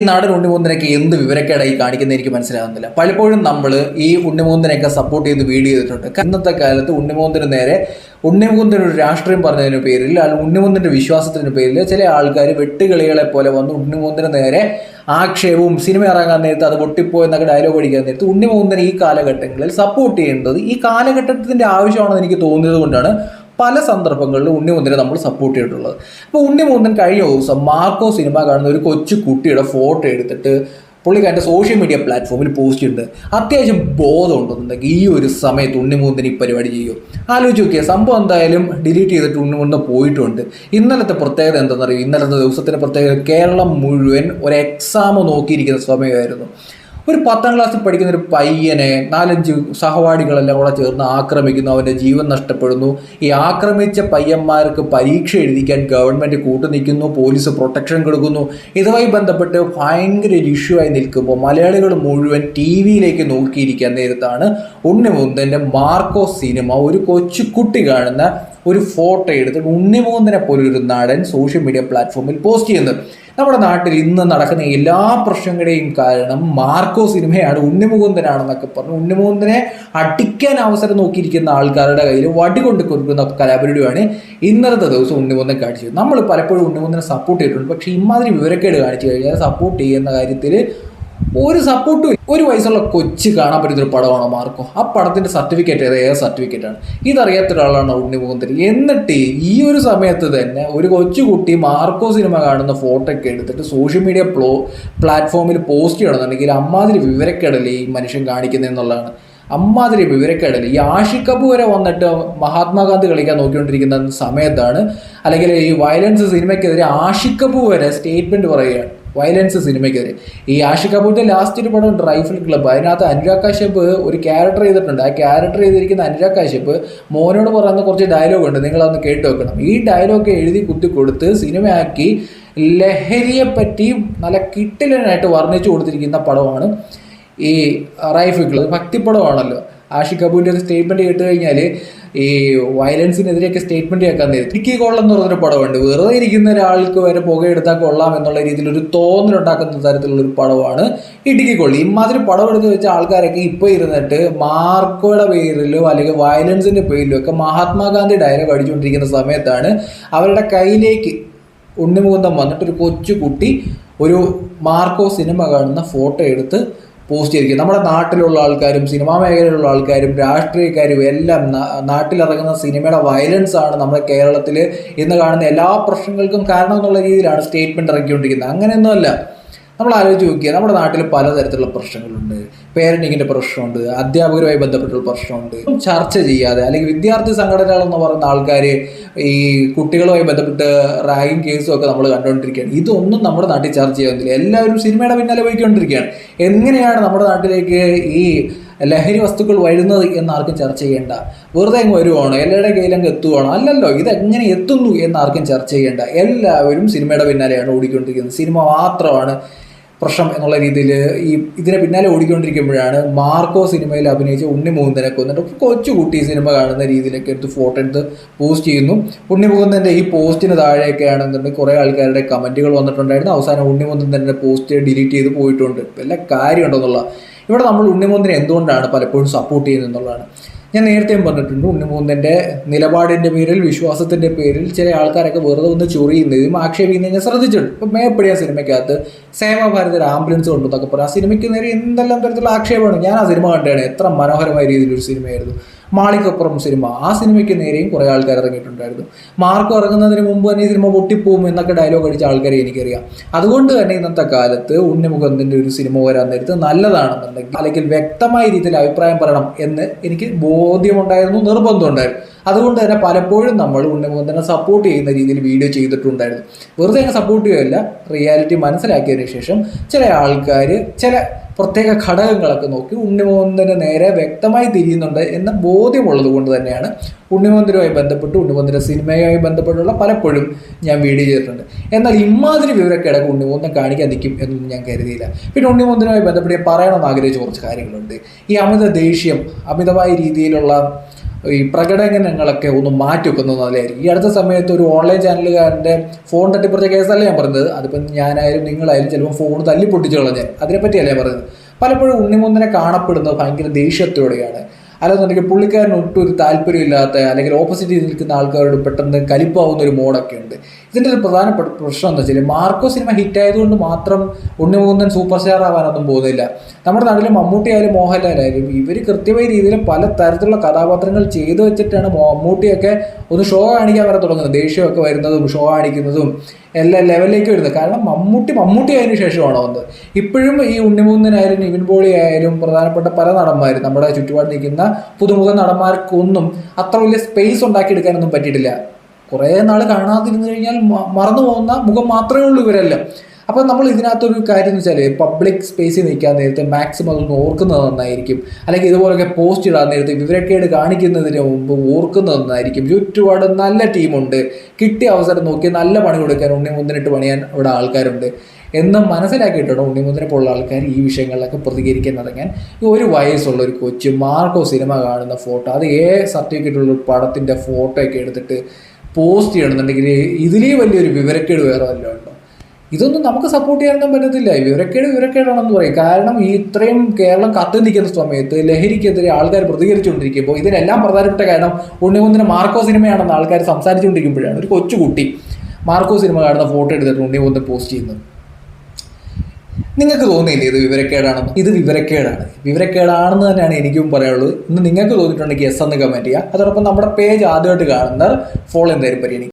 നാടൻ ഉണ്ണിമൂന്നിനൊക്കെ എന്ത് വിവരക്കേടായി കാണിക്കുന്നത് എനിക്ക് മനസ്സിലാകുന്നില്ല പലപ്പോഴും നമ്മൾ ഈ ഉണ്ണിമൂന്നിനെയൊക്കെ സപ്പോർട്ട് ചെയ്ത് വീഡിയോ ചെയ്തിട്ടുണ്ട്. ഇന്നത്തെ കാലത്ത് ഉണ്ണിമൂന്നിന് നേരെ ഉണ്ണിമൂന്നിന് ഒരു രാഷ്ട്രീയം പറഞ്ഞതിന് പേരിൽ അല്ലെങ്കിൽ ഉണ്ണിമൂന്നിന്റെ വിശ്വാസത്തിന് പേരിൽ ചില ആൾക്കാർ വെട്ടുകളികളെ പോലെ വന്ന് ഉണ്ണിമൂന്നിന് നേരെ ആക്ഷേപവും സിനിമ ഇറങ്ങാൻ നേരത്ത് അത് പൊട്ടിപ്പോയെന്നൊക്കെ ഡയലോഗ് അടിക്കാൻ നേരത്ത് ഉണ്ണിമൂന്നിനെ ഈ കാലഘട്ടങ്ങളിൽ സപ്പോർട്ട് ചെയ്യേണ്ടത് ഈ കാലഘട്ടത്തിന്റെ ആവശ്യമാണെന്ന് എനിക്ക് തോന്നിയത് കൊണ്ടാണ് പല സന്ദർഭങ്ങളിലും ഉണ്ണിമുന്തിനെ നമ്മൾ സപ്പോർട്ട് ചെയ്തിട്ടുള്ളത്. അപ്പോൾ ഉണ്ണിമുന്തൻ കഴിഞ്ഞ ദിവസം മാർക്കോ സിനിമ കാണുന്ന ഒരു കൊച്ചു കുട്ടിയുടെ ഫോട്ടോ എടുത്തിട്ട് പുള്ളിക്കാരന്റെ സോഷ്യൽ മീഡിയ പ്ലാറ്റ്ഫോമിൽ പോസ്റ്റ് ഉണ്ട് അത്യാവശ്യം ബോധം ഉണ്ടെന്നുണ്ടെങ്കിൽ ഈ ഒരു സമയത്ത് ഉണ്ണിമുന്തൻ ഈ പരിപാടി ചെയ്യും? ആലോചിച്ച് നോക്കിയാൽ സംഭവം എന്തായാലും ഡിലീറ്റ് ചെയ്തിട്ട് ഉണ്ണിമുന്തൻ പോയിട്ടുണ്ട്. ഇന്നലത്തെ പ്രത്യേകത എന്താണെന്നറിയോ? ഇന്നലത്തെ ദിവസത്തിന്റെ പ്രത്യേകത കേരളം മുഴുവൻ ഒരു എക്സാം നോക്കിയിരിക്കുന്ന സമയമായിരുന്നു. ഒരു പത്താം ക്ലാസ്സിൽ പഠിക്കുന്ന ഒരു പയ്യനെ നാലഞ്ച് സഹപാഠികളെല്ലാം കൂടെ ചേർന്ന് ആക്രമിക്കുന്നു അവന്റെ ജീവൻ നഷ്ടപ്പെടുന്നു. ഈ ആക്രമിച്ച പയ്യന്മാർക്ക് പരീക്ഷ എഴുതിക്കാൻ ഗവൺമെന്റ് കൂട്ടുനിൽക്കുന്നു പോലീസ് പ്രൊട്ടക്ഷൻ കൊടുക്കുന്നു. ഇതുമായി ബന്ധപ്പെട്ട് ഭയങ്കര ഒരു ഇഷ്യൂ ആയി നിൽക്കുമ്പോൾ മലയാളികൾ മുഴുവൻ ടി വിയിലേക്ക് നോക്കിയിരിക്കാൻ നേരത്താണ് ഉണ്ണിമുന്തന്റെ മാർക്കോ സിനിമ ഒരു കൊച്ചുകുട്ടി കാണുന്ന ഒരു ഫോട്ടോ എടുത്തിട്ട് ഉണ്ണിമൂന്നിനെ പോലൊരു നാടൻ സോഷ്യൽ മീഡിയ പ്ലാറ്റ്ഫോമിൽ പോസ്റ്റ് ചെയ്യുന്നത്. നമ്മുടെ നാട്ടിൽ ഇന്ന് നടക്കുന്ന എല്ലാ പ്രശ്നങ്ങളുടെയും കാരണം മാർക്കോ സിനിമയാണ് ഉണ്ണിമുകുന്ദനാണെന്നൊക്കെ പറഞ്ഞു. ഉണ്ണിമുകുന്ദനെ അടിക്കാൻ അവസരം നോക്കിയിരിക്കുന്ന ആൾക്കാരുടെ കയ്യിൽ വടി കൊണ്ട് കൊടുക്കുന്ന കലാപരിപാടിയാണ് ഇന്നത്തെ ദിവസം ഉണ്ണിമുകുന്ദൻ കാണിച്ചത്. നമ്മൾ പലപ്പോഴും ഉണ്ണിമുകുന്ദനെ സപ്പോർട്ട് ചെയ്തിട്ടുണ്ട്. പക്ഷേ ഇമാതിരി വിവരക്കേട് കാണിച്ചു കഴിഞ്ഞാൽ സപ്പോർട്ട് ചെയ്യുന്ന കാര്യത്തിൽ ഒരു സപ്പോർട്ടും ഒരു വയസ്സുള്ള കൊച്ച് കാണാൻ പറ്റുന്ന ഒരു പടമാണ് മാർക്കോ? ആ പടത്തിന്റെ സർട്ടിഫിക്കറ്റ് ഏത്? ഏത് സർട്ടിഫിക്കറ്റ് ആണ്? ഇതറിയാത്ത ഒരാളാണ് ഉണ്ണി മുഖന്തരി എന്നിട്ട് ഈ ഒരു സമയത്ത് തന്നെ ഒരു കൊച്ചുകുട്ടി മാർക്കോ സിനിമ കാണുന്ന ഫോട്ടോ ഒക്കെ എടുത്തിട്ട് സോഷ്യൽ മീഡിയ പ്ലോ പ്ലാറ്റ്ഫോമിൽ പോസ്റ്റ് ചെയ്യണമെന്നുണ്ടെങ്കിൽ അമ്മാതിരി വിവരക്കേടല്ലേ ഈ മനുഷ്യൻ കാണിക്കുന്നതെന്നുള്ളതാണ് അമ്മാതിരി വിവരക്കേടല്ലേ ഈ ആഷിഖ് കപൂർ വരെ വന്നിട്ട് മഹാത്മാഗാന്ധി കളിക്കാൻ നോക്കിക്കൊണ്ടിരിക്കുന്ന സമയത്താണ്. അല്ലെങ്കിൽ ഈ വയലൻസ് സിനിമയ്ക്കെതിരെ ആഷിഖ് കപൂർ വരെ സ്റ്റേറ്റ്മെന്റ് പറയുകയാണ്. വയലൻസ് സിനിമയ്ക്കെതിരെ. ഈ ആഷി കപൂറിന്റെ ലാസ്റ്റ് ഒരു പടം റൈഫിൾ ക്ലബ്ബ് അതിനകത്ത് അനുരാഗ് കാശ്യപ്പ് ഒരു ക്യാരക്ടർ ചെയ്തിട്ടുണ്ട്. ആ ക്യാരക്ടർ ചെയ്തിരിക്കുന്ന അനുരാഗ് കാശ്യപ്പ് മോനോട് പറയുന്ന കുറച്ച് ഡയലോഗ് ഉണ്ട്. നിങ്ങളതൊന്ന് കേട്ട് വെക്കണം ഈ ഡയലോഗ് എഴുതി കുത്തി കൊടുത്ത് സിനിമയാക്കി ലഹരിയെ പറ്റി നല്ല കിട്ടിലനായിട്ട് വർണിച്ചു കൊടുത്തിരിക്കുന്ന പടമാണ് ഈ റൈഫിൾ ക്ലബ്ബ് ഭക്തിപ്പടമാണല്ലോ. ആഷിഖ് കപൂറിന്റെ ഒരു സ്റ്റേറ്റ്മെന്റ് കേട്ട് കഴിഞ്ഞാൽ ഈ വയലൻസിനെതിരെയൊക്കെ സ്റ്റേറ്റ്മെന്റ് കേൾക്കാൻ നേരം ഇടുക്കി കൊള്ളം എന്ന് പറഞ്ഞൊരു പടമുണ്ട്. വെറുതെ ഇരിക്കുന്ന ഒരാൾക്ക് വരെ പുകയെടുത്താൽ കൊള്ളാം എന്നുള്ള രീതിയിൽ ഒരു തോന്നലുണ്ടാക്കുന്ന തരത്തിലുള്ള ഒരു പടമാണ് ഇടുക്കി കൊള്ളി. ഇമാതിരി പടം എടുത്ത് വെച്ച ആൾക്കാരൊക്കെ ഇപ്പോൾ ഇരുന്നിട്ട് മാർക്കോയുടെ പേരിലോ അല്ലെങ്കിൽ വയലൻസിന്റെ പേരിലോ ഒക്കെ മഹാത്മാഗാന്ധി ഡയലോഗ് അടിച്ചുകൊണ്ടിരിക്കുന്ന സമയത്താണ് അവരുടെ കയ്യിലേക്ക് ഉണ്ണിമുകുന്ദം വന്നിട്ട് ഒരു കൊച്ചു കുട്ടി ഒരു മാർക്കോ സിനിമ കാണുന്ന ഫോട്ടോ എടുത്ത് പോസ്റ്റ് ചെയ്തിരിക്കും. നമ്മുടെ നാട്ടിലുള്ള ആൾക്കാരും സിനിമാ മേഖലയിലുള്ള ആൾക്കാരും രാഷ്ട്രീയക്കാരും എല്ലാം നാട്ടിലിറങ്ങുന്ന സിനിമയുടെ വയലൻസ് ആണ് നമ്മുടെ കേരളത്തിൽ ഇന്ന് കാണുന്ന എല്ലാ പ്രശ്നങ്ങൾക്കും കാരണം എന്നുള്ള രീതിയിലാണ് സ്റ്റേറ്റ്മെന്റ് ഇറക്കിക്കൊണ്ടിരിക്കുന്നത്. അങ്ങനെയൊന്നുമല്ല. നമ്മൾ ആലോചിച്ച് നോക്കിയാൽ നമ്മുടെ നാട്ടിൽ പലതരത്തിലുള്ള പ്രശ്നങ്ങളുണ്ട്. പേരന്റിങ്ങിന്റെ പ്രശ്നമുണ്ട് അധ്യാപകരുമായി ബന്ധപ്പെട്ടുള്ള പ്രശ്നമുണ്ട്. ചർച്ച ചെയ്യാതെ അല്ലെങ്കിൽ വിദ്യാർത്ഥി സംഘടനകളെന്ന് പറയുന്ന ആൾക്കാർ ഈ കുട്ടികളുമായി ബന്ധപ്പെട്ട് റാഗിങ് കേസും ഒക്കെ നമ്മൾ കണ്ടുകൊണ്ടിരിക്കുകയാണ്. ഇതൊന്നും നമ്മുടെ നാട്ടിൽ ചർച്ച ചെയ്യുന്നില്ല എല്ലാവരും സിനിമയുടെ പിന്നാലെ പോയിക്കൊണ്ടിരിക്കുകയാണ്. എങ്ങനെയാണ് നമ്മുടെ നാട്ടിലേക്ക് ഈ ലഹരി വസ്തുക്കൾ വരുന്നത് എന്ന് ആർക്കും ചർച്ച ചെയ്യേണ്ട? വെറുതെ അങ്ങ് വരുവാണോ? എല്ലാവരുടെ കയ്യിലങ്ങ് എത്തുവാണോ? അല്ലല്ലോ ഇത് എങ്ങനെ എത്തുന്നു എന്ന് ആർക്കും ചർച്ച ചെയ്യേണ്ട? എല്ലാവരും സിനിമയുടെ പിന്നാലെയാണ് ഓടിക്കൊണ്ടിരിക്കുന്നത്. സിനിമ മാത്രമാണ് പ്രശ്നം എന്നുള്ള രീതിയിൽ ഈ ഇതിനെ പിന്നാലെ ഓടിക്കൊണ്ടിരിക്കുമ്പോഴാണ് മാർക്കോ സിനിമയിൽ അഭിനയിച്ച ഉണ്ണി മുകുന്ദനെ കൊന്നിട്ട് കൊച്ചുകുട്ടി സിനിമ കാണുന്ന രീതിയിലൊക്കെ എടുത്ത് ഫോട്ടോ എടുത്ത് പോസ്റ്റ് ചെയ്യുന്നു. ഉണ്ണി മുകുന്ദന്റെ ഈ പോസ്റ്റിന് താഴെയൊക്കെ ആണെന്നുണ്ടെങ്കിൽ കുറേ ആൾക്കാരുടെ കമന്റുകൾ വന്നിട്ടുണ്ടായിരുന്നു. അവസാനം ഉണ്ണി മുകുന്ദന്റെ പോസ്റ്റ് ഡിലീറ്റ് ചെയ്ത് പോയിട്ടുണ്ട്. വല്ല കാര്യമുണ്ടെന്നുള്ള ഇവിടെ നമ്മൾ ഉണ്ണിമുന്തിനെ എന്തുകൊണ്ടാണ് പലപ്പോഴും സപ്പോർട്ട് ചെയ്യുന്നത് എന്നുള്ളതാണ്. ഞാൻ നേരത്തെയും പറഞ്ഞിട്ടുണ്ട് ഉണ്ണിമൂന്നിന്റെ നിലപാടിന്റെ പേരിൽ വിശ്വാസത്തിന്റെ പേരിൽ ചില ആൾക്കാരൊക്കെ വെറുതെ ഒന്ന് ചൊറിയുന്നതും ആക്ഷേപിക്കുന്നതും ഞാൻ ശ്രദ്ധിച്ചിട്ടുണ്ട്. ഇപ്പം മേപ്പടിയ സിനിമയ്ക്കകത്ത് സേവാഭാരതയുടെ ആംബുലൻസ് കൊണ്ടെന്നൊക്കെ പറഞ്ഞു ആ സിനിമയ്ക്ക് നേരെ എന്തെല്ലാം തരത്തിലുള്ള ആക്ഷേപമാണ്? ഞാൻ ആ സിനിമ കണ്ടാണ് എത്ര മനോഹരമായ രീതിയിലൊരു സിനിമയായിരുന്നു. മാളികപ്പുറം സിനിമ. ആ സിനിമയ്ക്ക് നേരെയും കുറേ ആൾക്കാർ ഇറങ്ങിയിട്ടുണ്ടായിരുന്നു. മാർക്ക് ഇറങ്ങുന്നതിന് മുമ്പ് തന്നെ ഈ സിനിമ പൊട്ടിപ്പോവും എന്നൊക്കെ ഡയലോഗ് അടിച്ച ആൾക്കാരെ എനിക്കറിയാം. അതുകൊണ്ട് തന്നെ ഇന്നത്തെ കാലത്ത് ഉണ്ണിമുഖത്തിന്റെ ഒരു സിനിമ വരാൻ നേരത്ത് നല്ലതാണെന്നുണ്ടെങ്കിൽ അല്ലെങ്കിൽ വ്യക്തമായ രീതിയിൽ അഭിപ്രായം പറയണം എന്ന് എനിക്ക് ബോധ്യമുണ്ടായിരുന്നു നിർബന്ധമുണ്ടായിരുന്നു. അതുകൊണ്ട് തന്നെ പലപ്പോഴും നമ്മൾ ഉണ്ണിമുഖത്തിനെ സപ്പോർട്ട് ചെയ്യുന്ന രീതിയിൽ വീഡിയോ ചെയ്തിട്ടുണ്ടായിരുന്നു. വെറുതെ അങ്ങനെ സപ്പോർട്ട് ചെയ്യുകയല്ല റിയാലിറ്റി മനസ്സിലാക്കിയതിന് ശേഷം ചില ആൾക്കാർ ചില പ്രത്യേക ഘടകങ്ങളൊക്കെ നോക്കി ഉണ്ണിമോന്തിന് നേരെ വ്യക്തമായി തിരിയുന്നുണ്ട് എന്ന ബോധ്യമുള്ളത് കൊണ്ട് തന്നെയാണ് ഉണ്ണിമോഹനരുമായി ബന്ധപ്പെട്ട് ഉണ്ണിമോഹന്റെ സിനിമയുമായി ബന്ധപ്പെട്ടുള്ള പലപ്പോഴും ഞാൻ വീഡിയോ ചെയ്തിട്ടുണ്ട്. എന്നാൽ ഇമാതിരി വിവരക്കിടക്ക് ഉണ്ണിമോന്തം കാണിക്കാൻ നിൽക്കും എന്നൊന്നും ഞാൻ കരുതിയില്ല. പിന്നെ ഉണ്ണിമോന്തിനുമായി ബന്ധപ്പെട്ട് പറയണമെന്ന് ആഗ്രഹിച്ച കുറച്ച് കാര്യങ്ങളുണ്ട്. ഈ അമിത ദേഷ്യം അമിതമായ രീതിയിലുള്ള ഈ പ്രകടനങ്ങളൊക്കെ ഒന്ന് മാറ്റി വെക്കുന്നത് നല്ലതായിരിക്കും. ഈ അടുത്ത സമയത്ത് ഒരു ഓൺലൈൻ ചാനലുകാരന്റെ ഫോൺ തട്ടിപ്പറിച്ച കേസല്ല ഞാൻ പറഞ്ഞത്? അതിപ്പം ഞാനായാലും നിങ്ങളായാലും ചിലപ്പോൾ ഫോൺ തല്ലി പൊട്ടിച്ചു കളഞ്ഞാൽ അതിനെപ്പറ്റിയല്ല ഞാൻ പറഞ്ഞത്? പലപ്പോഴും ഉണ്ണിമുന്നിനെ കാണപ്പെടുന്നത് ഭയങ്കര ദേഷ്യത്തോടെയാണ്. അല്ലെന്നുണ്ടെങ്കിൽ പുള്ളിക്കാരന് ഒട്ടും ഒരു താല്പര്യമില്ലാത്ത അല്ലെങ്കിൽ ഓപ്പോസിറ്റ് നിൽക്കുന്ന ആൾക്കാരോട് പെട്ടെന്ന് കലിപ്പാവുന്ന ഒരു മോഡൊക്കെ ഉണ്ട്. ഇതിന്റെ ഒരു പ്രധാനപ്പെട്ട പ്രശ്നം എന്താ വെച്ചാൽ മാർക്കോ സിനിമ ഹിറ്റായതുകൊണ്ട് മാത്രം ഉണ്ണിമുകുന്ദൻ സൂപ്പർ സ്റ്റാർ ആവാനൊന്നും പോകുന്നില്ല. നമ്മുടെ നാട്ടിലെ മമ്മൂട്ടി ആയാലും മോഹൻലാലായാലും ഇവർ കൃത്യമായ രീതിയിൽ പല തരത്തിലുള്ള കഥാപാത്രങ്ങൾ ചെയ്തു വെച്ചിട്ടാണ് മമ്മൂട്ടിയൊക്കെ ഒന്ന് ഷോ കാണിക്കാൻ വരെ തുടങ്ങുന്നത്. ദേഷ്യമൊക്കെ വരുന്നതും ഷോ കാണിക്കുന്നതും. എല്ലാ ലെവലിലേക്ക് വരുന്നത് കാരണം മമ്മൂട്ടി മമ്മൂട്ടി ആയതിനു ശേഷമാണ് വന്നത്. ഇപ്പോഴും ഈ ഉണ്ണിമൂന്നനായാലും നിവിൻ പോളി ആയാലും പ്രധാനപ്പെട്ട പല നടന്മാരും നമ്മുടെ ചുറ്റുപാട് നിൽക്കുന്ന പുതുമുഖ നടന്മാർക്കൊന്നും അത്ര വലിയ സ്പേസ് ഉണ്ടാക്കിയെടുക്കാനൊന്നും പറ്റിയിട്ടില്ല. കുറേ നാൾ കാണാതിരുന്നു കഴിഞ്ഞാൽ മറന്നു പോകുന്ന മുഖം മാത്രമേ ഉള്ളൂ ഇവരെല്ലാം. അപ്പോൾ നമ്മൾ ഇതിനകത്തൊരു കാര്യം എന്ന് വെച്ചാൽ പബ്ലിക് സ്പേസിൽ നിൽക്കാൻ നേരത്തെ മാക്സിമം അതൊന്ന് ഓർക്കുന്നത് നന്നായിരിക്കും. അല്ലെങ്കിൽ ഇതുപോലൊക്കെ പോസ്റ്റ് ഇടാൻ നേരത്തെ വിവരക്കേട് കാണിക്കുന്നതിന് മുമ്പ് ഓർക്കുന്നത് നന്നായിരിക്കും. ചുറ്റുപാട് നല്ല ടീമുണ്ട് കിട്ടിയ അവസരം നോക്കി നല്ല പണി കൊടുക്കാൻ ഉണ്ണി മുന്തിനിട്ട് പണിയാൻ ഇവിടെ ആൾക്കാരുണ്ട്. എന്ന് മനസ്സിലാക്കിയിട്ടാണ് ഉണ്ണിമുദ്രനെ പോലുള്ള ആൾക്കാർ ഈ വിഷയങ്ങളിലൊക്കെ പ്രതികരിക്കാൻ തുടങ്ങാൻ ഒരു വയസ്സുള്ള ഒരു കൊച്ചു മാർക്കോ സിനിമ കാണുന്ന ഫോട്ടോ അത് ഏ സർട്ടിഫിക്കറ്റ് ഉള്ള പടത്തിന്റെ ഫോട്ടോ ഒക്കെ എടുത്തിട്ട് പോസ്റ്റ് ചെയ്യണമെന്നുണ്ടെങ്കിൽ ഇതിലേ വലിയൊരു വിവരക്കേട് വേറെ വല്ലതും ഉണ്ടോ? ഇതൊന്നും നമുക്ക് സപ്പോർട്ട് ചെയ്യാനൊന്നും പറ്റത്തില്ല. വിവരക്കേട് വിവരക്കേടാണെന്ന് പറയും. കാരണം ഈ ഇത്രയും കേരളം കത്തി നിൽക്കുന്ന സമയത്ത് ലഹരിക്കെതിരെ ആൾക്കാർ പ്രതികരിച്ചുകൊണ്ടിരിക്കുമ്പോൾ ഇതിനെല്ലാം പ്രധാനപ്പെട്ട കാരണം ഉണ്ണികുന്നിന് മാർക്കോ സിനിമയാണെന്ന് ആൾക്കാർ സംസാരിച്ചുകൊണ്ടിരിക്കുമ്പോഴാണ്. ഒരു കൊച്ചുകുട്ടി മാർക്കോ സിനിമ കാണുന്ന ഫോട്ടോ എടുത്തിട്ട് ഉണ്ണികുന്ന് പോസ്റ്റ് ചെയ്യുന്നത്. നിങ്ങൾക്ക് തോന്നിയില്ലേ ഇത് വിവരക്കേടാണെന്ന്? ഇത് വിവരക്കേടാണ്. വിവരക്കേടാണെന്ന് തന്നെയാണ് എനിക്കും പറയാനുള്ളത്. ഇന്ന് നിങ്ങൾക്ക് തോന്നിയിട്ടുണ്ടെങ്കിൽ എസ് എന്ന് കമന്റ് ചെയ്യുക. അതോടൊപ്പം നമ്മുടെ പേജ് ആദ്യമായിട്ട് കാണുന്നവർ ഫോളോ എന്തായാലും പരിഗണിക്കുക.